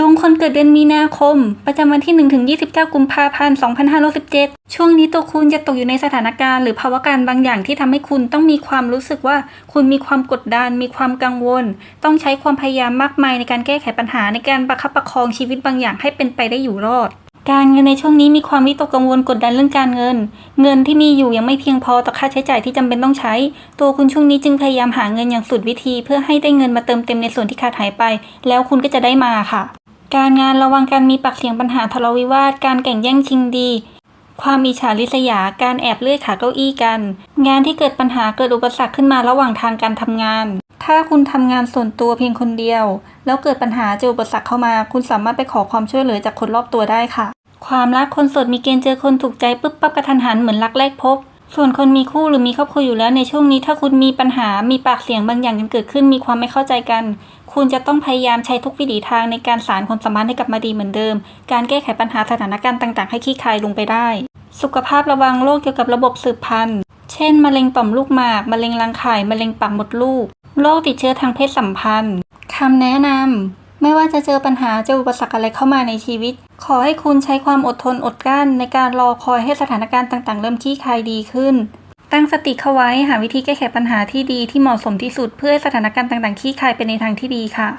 ดวงคนเกิดเดือนมีนาคม ประจำวันที่1-29 กุมภาพันธ์ 2517 ช่วงนี้ตัวคุณจะตกอยู่ในสถานการณ์หรือภาวะการบางอย่างที่ทำให้คุณต้องมีความรู้สึกว่าคุณมีความกดดัน มีความกังวล ต้องใช้ความพยายามมากมายในการแก้ไขปัญหาในการประคับประคองชีวิตบางอย่างให้เป็นไปได้อยู่รอดการเงินในช่วงนี้มีความวิตกกังวลกดดันเรื่องการเงิน เงินที่มีอยู่ยังไม่เพียงพอต่อค่าใช้จ่ายที่จำเป็นต้องใช้ ตัวคุณช่วงนี้จึงพยายามหาเงินอย่างสุดวิธี เพื่อให้ได้เงินมาเติมเต็มในส่วนที่ขาดหายไป แล้วคุณก็จะได้มาค่ะ การงานระวังการมีปากเสียงปัญหาทะเลาะวิวาท การแข่งแย่งชิงดี ความอิจฉาริษยา การแอบเลื่อยขาเก้าอี้กัน งานที่เกิดปัญหาเกิดอุปสรรคขึ้นมาระหว่างทางการทำงาน ถ้าคุณทำงานส่วนตัวเพียงคนเดียว แล้วเกิดปัญหาเจออุปสรรคเข้ามา คุณสามารถไปขอความช่วยเหลือจากคนรอบตัวได้ค่ะ ความรักคนโสดมีเกณฑ์เจอคนถูกใจปุ๊บปั๊บกระทันหันเหมือนรักแรกพบ ส่วนคนมีคู่หรือมีครอบครัวอยู่แล้วในช่วงนี้ ถ้าคุณมีปัญหามีปากเสียงบางอย่างกันเกิดขึ้น มีความไม่เข้าใจกัน คุณจะต้องพยายามใช้ทุกวิถีทางในการสารความสัมพันธ์ให้กลับมาดีเหมือนเดิม การแก้ไขปัญหาสถานการณ์ต่าง ๆ ให้คลี่คลายลงไปได้ สุขภาพระวังโรคเกี่ยวกับระบบสืบพันธุ์ เช่น มะเร็งต่อมลูกหมาก มะเร็งรังไข่ มะเร็งปากมดลูก โรคติดเชื้อทางเพศสัมพันธ์คำแนะนำ ไม่ว่าจะเจอปัญหาเจออุปสรรคอะไรเข้ามาในชีวิต ขอให้คุณใช้ความอดทนอดกลั้น ในการรอคอยให้สถานการณ์ต่างๆ เริ่มคลี่คลายดีขึ้น ตั้งสติเข้าไว้หาวิธีแก้ไขปัญหาที่ดีที่เหมาะสมที่สุดเพื่อให้สถานการณ์ต่างๆคลี่คลายไปในทางที่ดีค่ะ